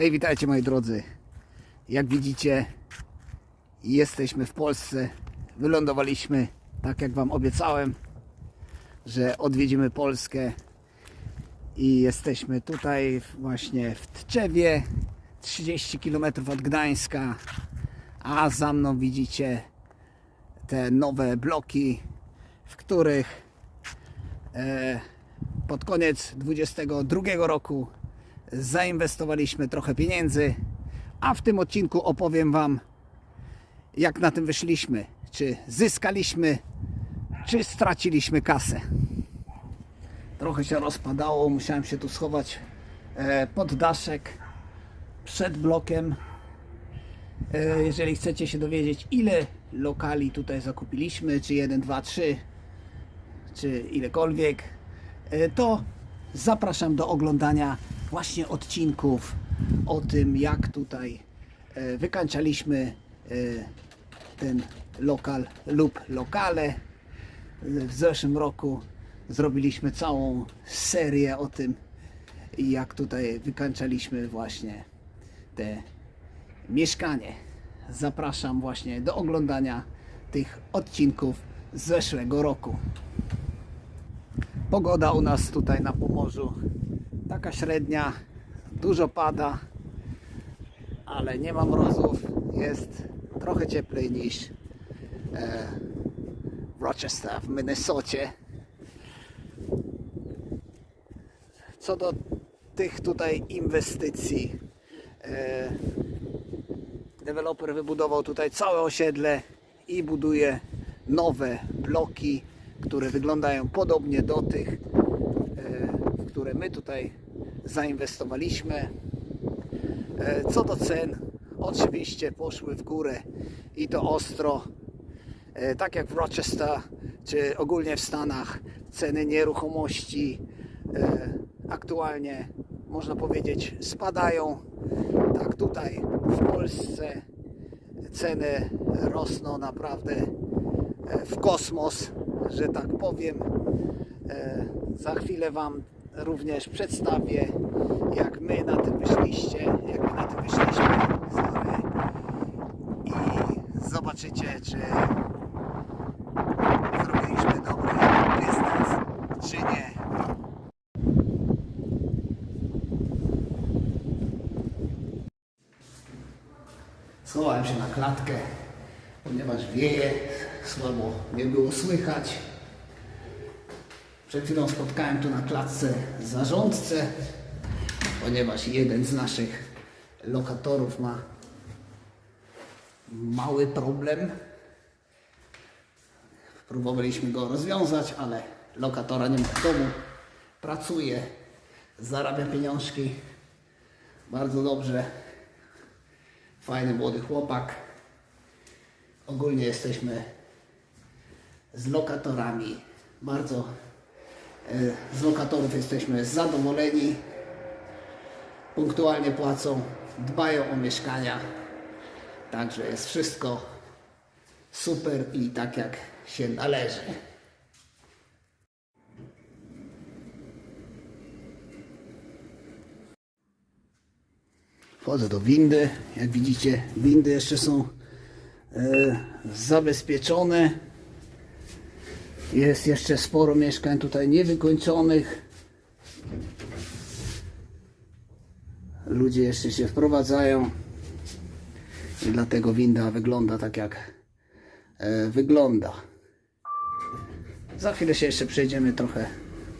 Hej, witajcie moi drodzy. Jak widzicie, jesteśmy w Polsce. Wylądowaliśmy, tak jak Wam obiecałem, że odwiedzimy Polskę. I jesteśmy tutaj właśnie w Tczewie, 30 km od Gdańska. A za mną widzicie te nowe bloki, w których e, pod koniec 22 roku zainwestowaliśmy trochę pieniędzy, a w tym odcinku opowiem Wam, jak na tym wyszliśmy. Czy zyskaliśmy, czy straciliśmy kasę. Trochę się rozpadało, musiałem się tu schować e, pod daszek przed blokiem. E, Jeżeli chcecie się dowiedzieć, ile lokali tutaj zakupiliśmy, czy 1, 2, 3, czy ilekolwiek, e, to zapraszam do oglądania właśnie odcinków o tym, jak tutaj e, wykańczaliśmy e, ten lokal lub lokale. W zeszłym roku zrobiliśmy całą serię o tym, jak tutaj wykańczaliśmy właśnie te mieszkanie. Zapraszam właśnie do oglądania tych odcinków z zeszłego roku. Pogoda u nas tutaj na Pomorzu taka średnia, dużo pada, ale nie ma mrozów. Jest trochę cieplej niż e, w Rochester w Minnesocie. Co do tych tutaj inwestycji, e, deweloper wybudował tutaj całe osiedle i buduje nowe bloki, które wyglądają podobnie do tych, e, które my tutaj zainwestowaliśmy. E, Co do cen, oczywiście poszły w górę i to ostro. E, Tak jak w Rochester, czy ogólnie w Stanach, ceny nieruchomości e, aktualnie, można powiedzieć, spadają. Tak tutaj w Polsce ceny rosną naprawdę w kosmos, że tak powiem. Za chwilę Wam również przedstawię, jak my na tym wyszliście, jak my na tym wyszliśmy. I zobaczycie, czy zrobiliśmy dobry biznes, czy nie. Schowałem się na klatkę, ponieważ wieje, słabo mnie było słychać. Przed chwilą spotkałem tu na klatce zarządcę, ponieważ jeden z naszych lokatorów ma mały problem. Próbowaliśmy go rozwiązać, ale lokatora nie ma w domu. Pracuje, zarabia pieniążki. Bardzo dobrze. Fajny młody chłopak. Ogólnie jesteśmy z lokatorami bardzo z lokatorów jesteśmy zadowoleni. Punktualnie płacą, dbają o mieszkania. Także jest wszystko super i tak jak się należy. Wchodzę do windy. Jak widzicie, windy jeszcze są e, zabezpieczone. Jest jeszcze sporo mieszkań tutaj niewykończonych. Ludzie jeszcze się wprowadzają i dlatego winda wygląda tak jak e, wygląda. Za chwilę się jeszcze przejdziemy trochę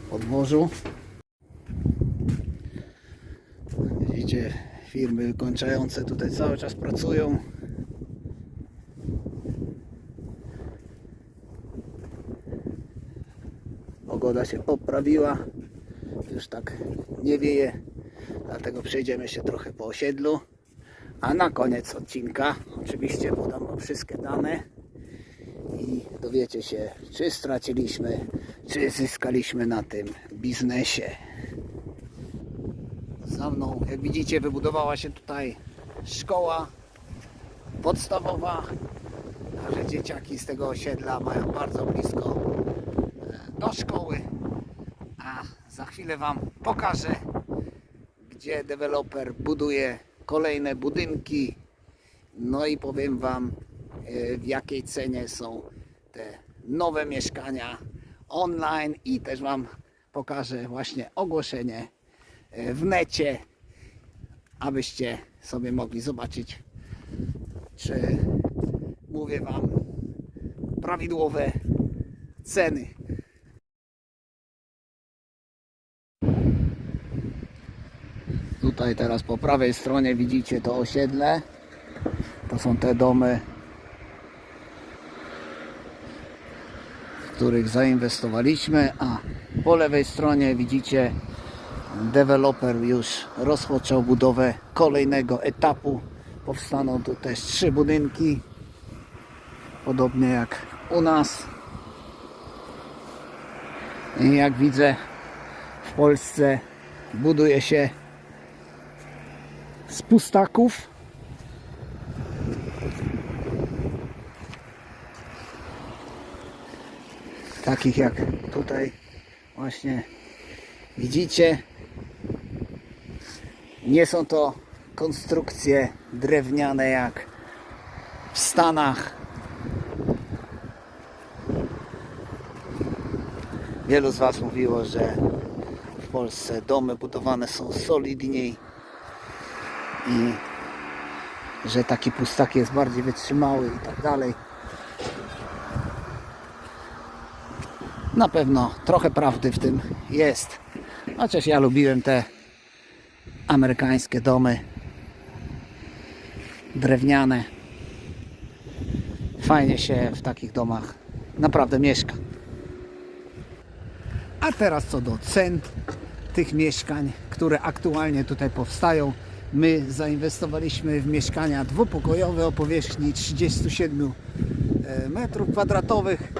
po dworzu. Widzicie, firmy kończące tutaj cały czas pracują. Pogoda się poprawiła. Już tak nie wieje. Dlatego przejdziemy się trochę po osiedlu. A na koniec odcinka oczywiście podam Wam wszystkie dane i dowiecie się, czy straciliśmy, czy zyskaliśmy na tym biznesie. Za mną, jak widzicie, wybudowała się tutaj szkoła podstawowa. Także dzieciaki z tego osiedla mają bardzo blisko do szkoły. A za chwilę Wam pokażę, gdzie deweloper buduje kolejne budynki. No i powiem Wam, e, w jakiej cenie są te nowe mieszkania online i też Wam pokażę właśnie ogłoszenie e, w necie, abyście sobie mogli zobaczyć, czy mówię Wam prawidłowe ceny. Tutaj teraz po prawej stronie widzicie to osiedle. To są te domy, w których zainwestowaliśmy, a po lewej stronie widzicie deweloper już rozpoczął budowę kolejnego etapu. Powstaną tu też trzy budynki, podobnie jak u nas. I jak widzę, w Polsce buduje się z pustaków. Takich jak tutaj właśnie widzicie. Nie są to konstrukcje drewniane jak w Stanach. Wielu z Was mówiło, że w Polsce domy budowane są solidniej i że taki pustak jest bardziej wytrzymały i tak dalej. Na pewno trochę prawdy w tym jest. Chociaż ja lubiłem te amerykańskie domy drewniane. Fajnie się w takich domach naprawdę mieszka. A teraz co do cen tych mieszkań, które aktualnie tutaj powstają. My zainwestowaliśmy w mieszkania dwupokojowe o powierzchni 37 e, metrów kwadratowych.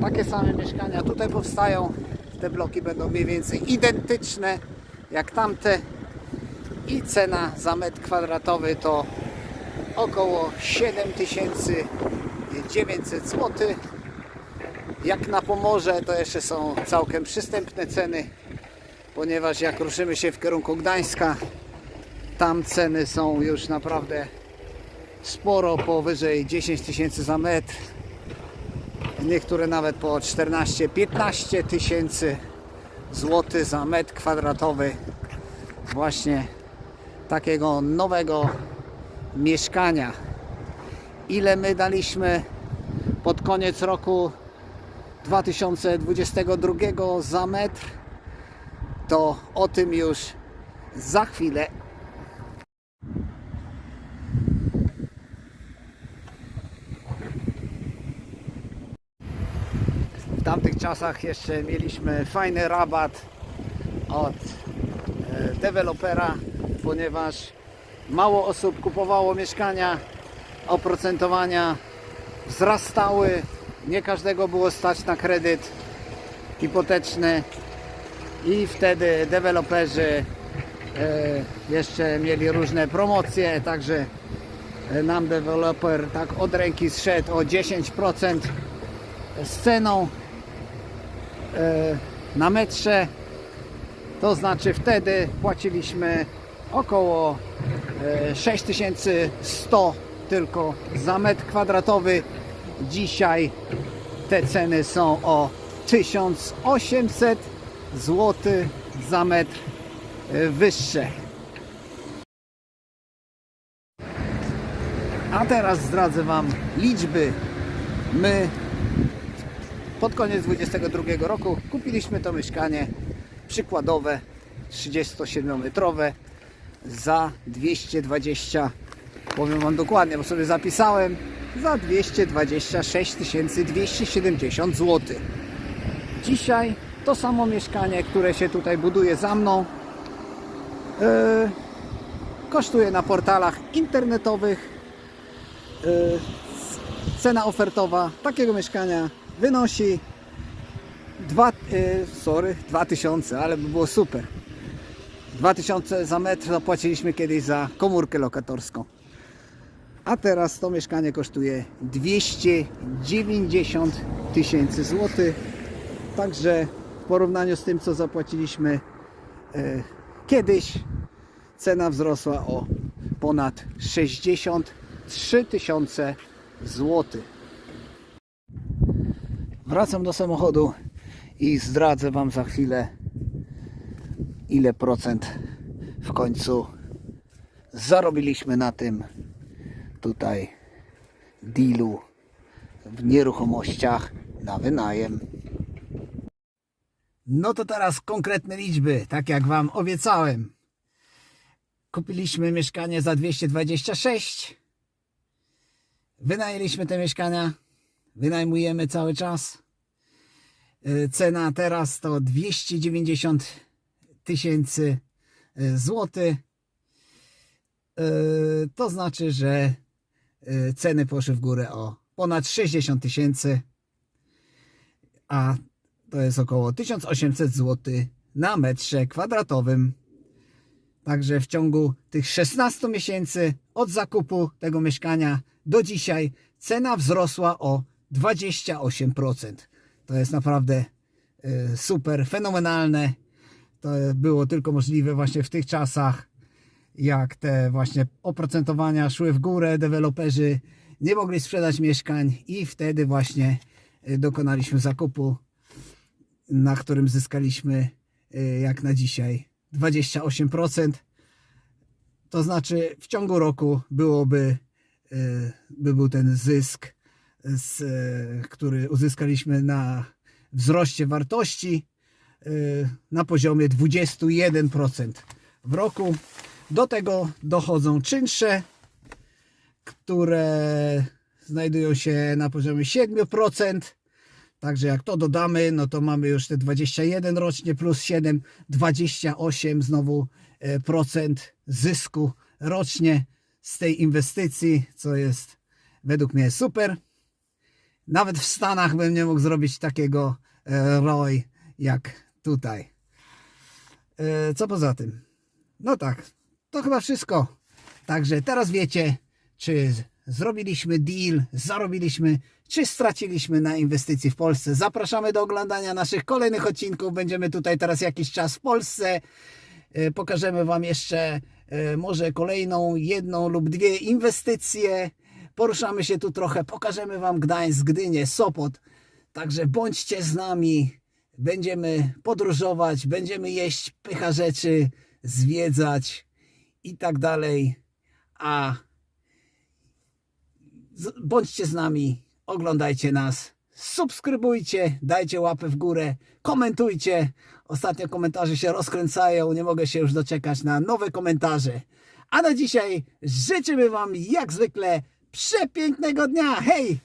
Takie same mieszkania tutaj powstają. Te bloki będą mniej więcej identyczne jak tamte. I cena za metr kwadratowy to około 7900 zł. Jak na Pomorze to jeszcze są całkiem przystępne ceny, ponieważ jak ruszymy się w kierunku Gdańska, tam ceny są już naprawdę sporo powyżej 10 tysięcy za metr. Niektóre nawet po 14-15 tysięcy złotych za metr kwadratowy. Właśnie takiego nowego mieszkania. Ile my daliśmy pod koniec roku 2022 za metr, to o tym już za chwilę. Tamtych czasach jeszcze mieliśmy fajny rabat od e, dewelopera, ponieważ mało osób kupowało mieszkania, oprocentowania wzrastały, nie każdego było stać na kredyt hipoteczny i wtedy deweloperzy e, jeszcze mieli różne promocje, także e, nam deweloper tak od ręki zszedł o 10% z ceną na metrze. To znaczy wtedy płaciliśmy około e, 6100 tylko za metr kwadratowy. Dzisiaj te ceny są o 1800 zł za metr e, wyższe. A teraz zdradzę Wam liczby. My pod koniec 2022 roku kupiliśmy to mieszkanie przykładowe 37-metrowe za 220 powiem Wam dokładnie, bo sobie zapisałem za 226 270 zł. Dzisiaj to samo mieszkanie, które się tutaj buduje za mną yy, kosztuje na portalach internetowych yy, cena ofertowa takiego mieszkania wynosi 2, yy, sorry, 2000, ale by było super. 2000 za metr zapłaciliśmy kiedyś za komórkę lokatorską. A teraz to mieszkanie kosztuje 290 tysięcy złotych. Także w porównaniu z tym, co zapłaciliśmy e, kiedyś cena wzrosła o ponad 63 tysiące złotych. Wracam do samochodu i zdradzę Wam za chwilę, ile procent w końcu zarobiliśmy na tym tutaj dealu w nieruchomościach na wynajem. No to teraz konkretne liczby, tak jak Wam obiecałem. Kupiliśmy mieszkanie za 226. Wynajęliśmy te mieszkania. Wynajmujemy cały czas. E, Cena teraz to 290 tysięcy e, złotych. E, To znaczy, że ceny poszły w górę o ponad 60 tysięcy, a to jest około 1800 zł na metrze kwadratowym. Także w ciągu tych 16 miesięcy od zakupu tego mieszkania do dzisiaj cena wzrosła o 28%. To jest naprawdę e, super, fenomenalne. To było tylko możliwe właśnie w tych czasach, jak te właśnie oprocentowania szły w górę, deweloperzy nie mogli sprzedać mieszkań i wtedy właśnie e, dokonaliśmy zakupu, na którym zyskaliśmy e, jak na dzisiaj 28%. To znaczy w ciągu roku byłoby, by był ten zysk, z, e, który uzyskaliśmy na wzroście wartości e, na poziomie 21% w roku. Do tego dochodzą czynsze, które znajdują się na poziomie 7%. Także jak to dodamy, no to mamy już te 21 rocznie plus 7, 28 znowu e, procent zysku rocznie z tej inwestycji, co jest według mnie super. Nawet w Stanach bym nie mógł zrobić takiego e, ROI jak tutaj. E, Co poza tym? No tak, to chyba wszystko. Także teraz wiecie, czy zrobiliśmy deal, zarobiliśmy, czy straciliśmy na inwestycji w Polsce. Zapraszamy do oglądania naszych kolejnych odcinków. Będziemy tutaj teraz jakiś czas w Polsce. E, Pokażemy Wam jeszcze może kolejną, jedną lub dwie inwestycje. Poruszamy się tu trochę, pokażemy Wam Gdańsk, Gdynię, Sopot. Także bądźcie z nami. Będziemy podróżować, będziemy jeść pycha rzeczy, zwiedzać i tak dalej. A bądźcie z nami, oglądajcie nas, subskrybujcie, dajcie łapę w górę, komentujcie. Ostatnio komentarze się rozkręcają, nie mogę się już doczekać na nowe komentarze. A na dzisiaj życzymy Wam jak zwykle przepięknego dnia. Hej!